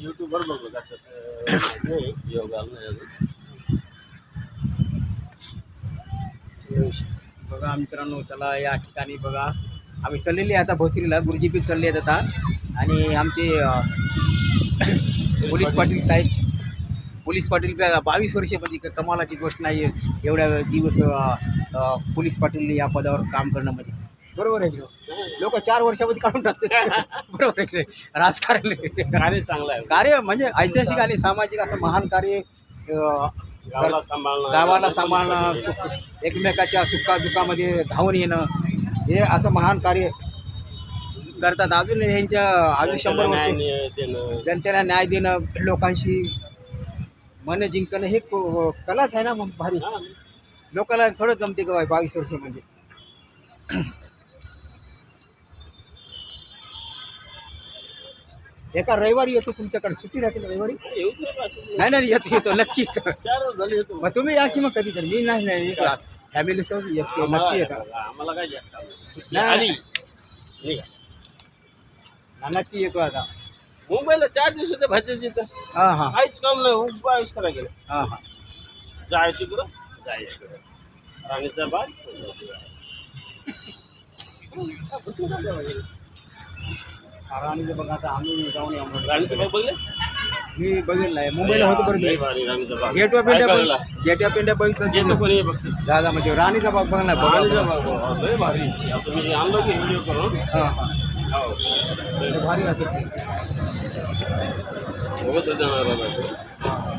युट्यूबवर बघू योगा बघा मित्रांनो चला या ठिकाणी बघा. आम्ही चाललेले आहे आता भोसरीला गुरुजीपीठ चालले आहेत आता. आणि आमचे पोलीस पाटील साहेब पोलीस पाटील बावीस वर्ष म्हणजे कमालाची गोष्ट नाही आहे एवढ्या दिवस पोलीस पाटील या पदावर काम करणं म्हणजे. बरोबर आहे लोक चार वर्षामध्ये काढून टाकतात. बरोबर आहे? राजकारण कार्य चांगलं आहे. कार्य म्हणजे ऐतिहासिक आणि सामाजिक असं महान कार्य गावाला सांभाळणं गावाला सांभाळणं सुख एकमेकाच्या सुखादुखामध्ये धावून येणं हे असं महान कार्य करतात. अजून यांच्या अजून शंभर वर्ष जनतेला न्याय देणं लोकांशी मन जिंकणं हे कलाच आहे ना मग भारी. लोकांना थोडं जमते का बाई बावीस वर्ष म्हणजे एका रविवारी येतो तुमच्याकडे. सुट्टी राहते रविवारी? नाही नाही येतो येतो नक्की मग तुम्ही या की मग कधीतरी? मी नाही नाही फॅमिली सोबत येतो नक्की येतो. आता. मुंबईला चार दिवस होते भाज्याचे तर. हाँ हाँ. काहीच काम नाही आयुष करा गेलं. हाँ हाँ. जाय तिकडं जाय इकडं. राणीचा बाग. राणीचं बघा आता आम्ही जाऊन या म्हणून. बघले मी बघितलं आहे मुंबईला होतो बरं भारी राणीचा बाग गेट ऑफ़ इंडिया ऐकायला. गेट ऑफ़ इंडिया बघितलं कोणी बघते दादा म्हणजे राणीचा बाग बघा ना राणीचा बाग हो, लय भारी आता मी आणलो की व्हिडिओ करून हाँ हाँ हो। लय ते भारी असं बघत होते ना राणा.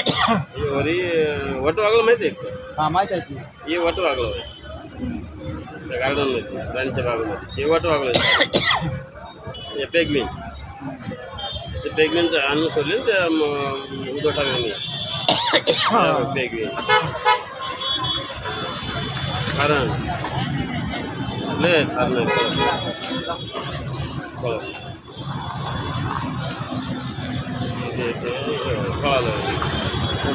हे वरी वटवागलं माहिती आहे का? हां माहीत आहे की हे वटवागलं आहे त्या गार्डनमध्ये राणीच्या बागेमध्ये हे वटवागलं हे पेगमिन ते पेगमिनचं आणून सोडले ना त्या म- उद्धव ठाकरेंनी पेगमिन कारण लय कारण कळालं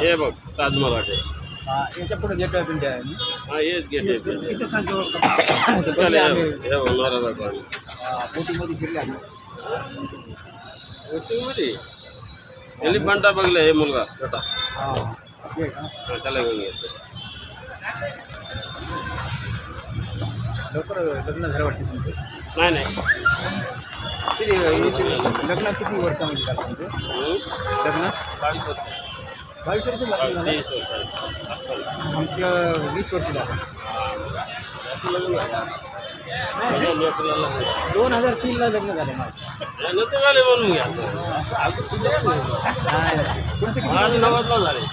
हे बघ ताजमहल हां याच्यापुढे गेट ऑफ इंडिया आहे? हा हेच गेट इथे हे होणार आहे हां, बोटीमध्ये फिरले आम्ही. मध्ये एलिफंटा बघलं हे मुलगा छोटा? हा, त्याला घेऊन घेतो लवकर लग्न झालं वाटते तुमचं नाही नाही किती याचे लग्न किती वर्षामध्ये झालं तुमचं? लग्न बावीस वर्ष. बावीस वर्ष लग्न झालं तेवीस वर्ष आहे. असताना. आमचं वीस वर्ष झालं लग्न लग्न. दोन हजार तीनला लग्न झालं माझं नंतर झाले म्हणून घ्या. तुमचं माझं नव्वदला झाले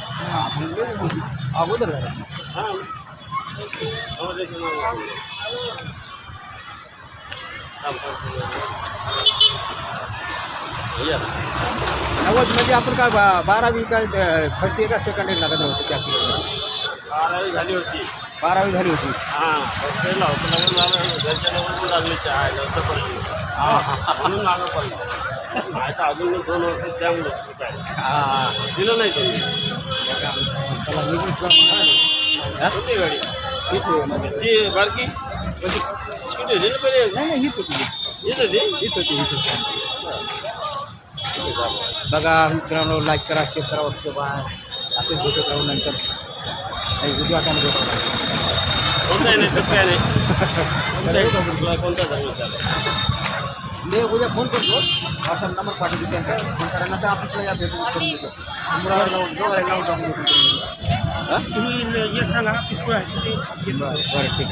अगोदर झालं हा नव्वदच्या नव्वद झाले. काम करतो. या. नव्वद म्हणजे आपण काय बा बारावी काय फ़र्स्ट इयर का सेकंड इयर लागत होतं त्या पिरियडमध्ये? बारावी झाली होती बारावी झाली होती हाँ हॉस्टेलला होतं लग्न झालं घरच्या लग्न लागले चहा नंतर पडली म्हणून मागं पडलं आता अजून मी दोन वर्ष त्यामुळे शिकायला दिलं नाही तुम्ही चला मी पण जाऊन-? होती गाडी. ती बारकी स्कूटी ना पहिले? नाही नाही हीच होती. येत होती? हीच होती हीच होती. बघा मित्रांनो लाईक करा शेअर करा वाटतं बा असेच भेटत राहू नंतर. नाही उद्या आता नको कोणताही नाही तसं काय नाही. कोणता चालेल मी उद्या फोन करतो. व्हॉट्सअप नंबर पाठवतो त्यांचा. फोन करा नंतर ऑफिसला या भेटून तुम्ही हे। सांगा किसको आहे ठीक